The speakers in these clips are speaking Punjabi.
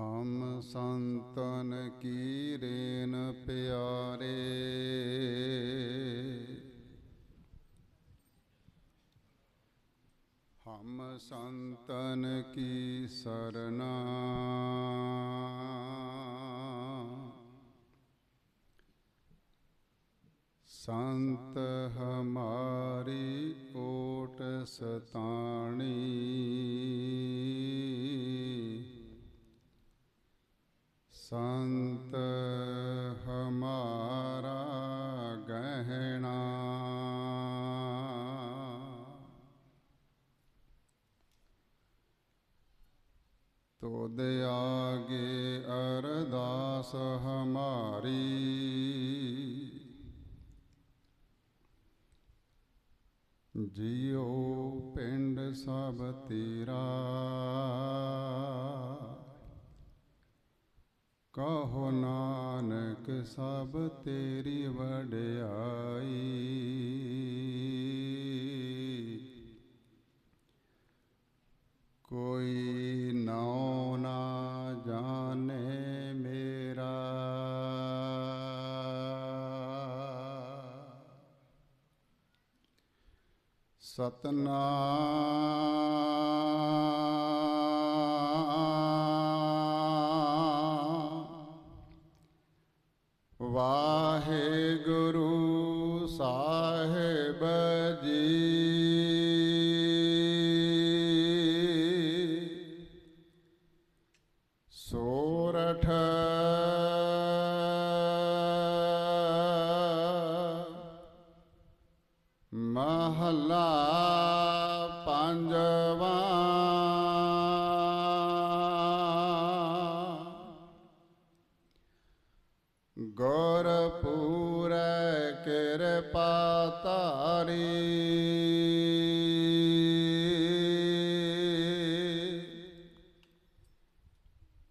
ਹਮ ਸੰਤਨ ਕੀ ਰੇਨ ਪਿਆਰੇ। ਹਮ ਸੰਤਨ ਕੀ ਸਰਨਾ। ਸੰਤ ਹਮਾਰੀ ਕੋਟ ਸਤਾਣੀ। ਸੰਤ ਹਮਾਰਾ ਗਹਿਣਾ। ਤੋਦ ਆਗੇ ਅਰਦਾਸ ਹਮਾਰੀ। ਜਿਉ ਪਿੰਡ ਸਭ ਤੇਰਾ। ਕਹੋ ਨਾਨਕ ਸਭ ਤੇਰੀ ਵਡਿਆਈ। ਕੋਈ ਨਾਉ ਨਾ ਜਾਣੇ ਮੇਰਾ। ਸਤਨਾਮ ਜੀ। ਸੋਰਠ। ਮਹੱਲਾ ਪੰਜਵਾ। ਗੁਰਪੂਰੈ ਕਿਰਪਾ ਤਾਰੀ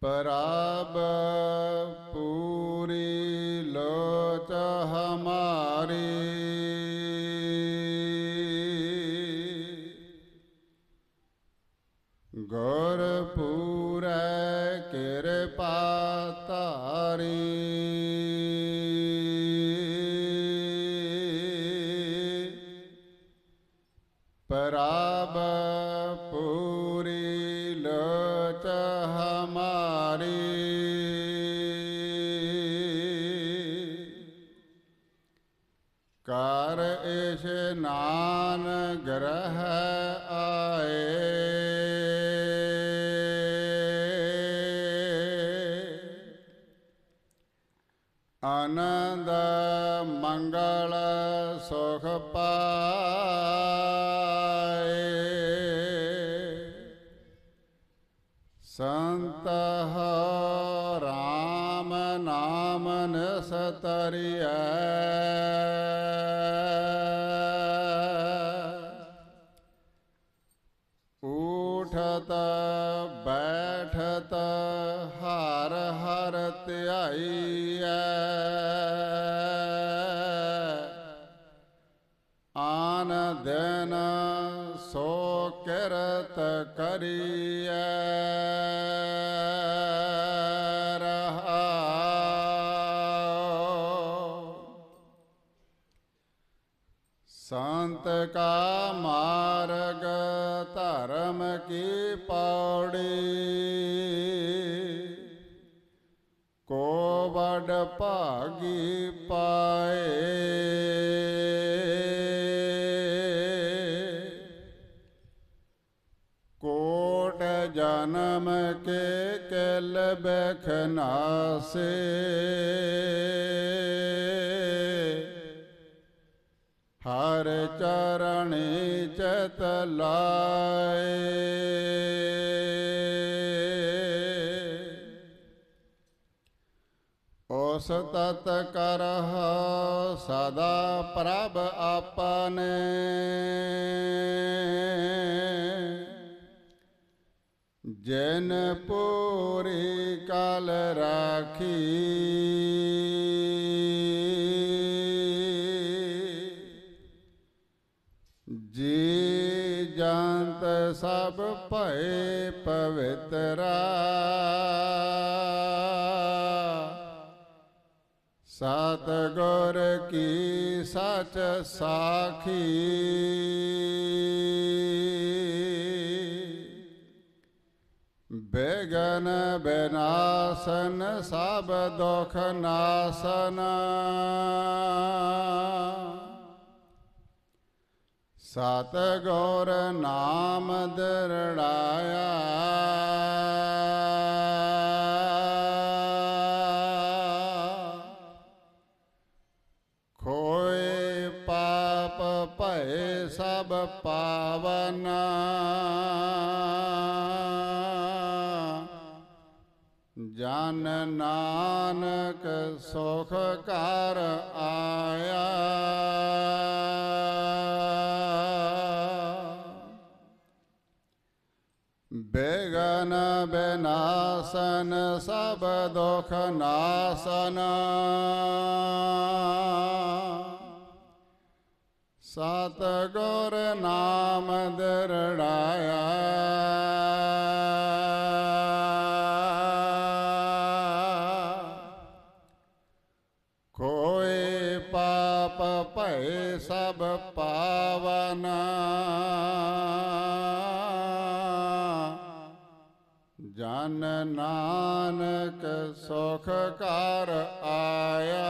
ਪਰਾਬ ਪੂਰੀ ਲੋਚ ਹਮਾਰੀ ਗੁਰ ਪੂਰੈ ਕਿਰਪਾ ਨਾਨ ਗ੍ਰਹ ਆਏ। ਆਨੰਦ ਮੰਗਲ ਸੁਖ ਪਾ ਉਠਤ ਬੈਠਤ ਹਰ ਹਰ ਧਿਆਈਐ। ਆਨ ਦਿਨ ਸੋ ਕਿਰਤ ਕਰੀਐ। ਰਹਾਉ। ਸੰਤ ਕਾ ਮਾਰਗ ਧਰਮ ਕੀ ਪੌੜੀ ਕੋ ਵਡ ਭਾਗੀ ਪਾਏ ਕੋਟ ਜਨਮ ਕੇ ਕਿਲ ਬਖਨਾਸੇ ਹਰ ਚਰਣੀ ਚਤ ਉਸ ਤਤ ਕਰਹ, ਸਦਾ ਪ੍ਰਭ ਆਪਨੇ ਜਨ ਪੂਰੀ ਕਲ ਰਾਖੀ। ਜੀ ਜੰਤ ਸਭ ਭਏ ਪਵਿਤਰਾ। ਸਤ ਗੁਰ ਕੀ ਸਚ ਸਾਖੀ। ਬੇਗਨ ਬਨਾਸਨ ਸਭ ਦੁਖ ਨਾਸਨ। ਸਤ ਗੌਰ ਨਾਮ ਦਰੜਾਇਆ। ਸਭ ਪਾਵਨ। ਜਨ ਨਾਨਕ ਸੁਖ ਕਰ ਆਇਆ। ਬੇਗਨ ਬਨਾਸਨ ਸਭ ਦੁਖ ਨਾਸਨ। ਸਤ ਗੁਰ ਨਾਮ ਦਰੜਾਇਆ। ਕੋਈ ਪਾਪ ਭਏ ਸਭ ਪਾਵਨ। ਜਨ ਨਾਨਕ ਸੁਖ ਕਰ ਆਇਆ।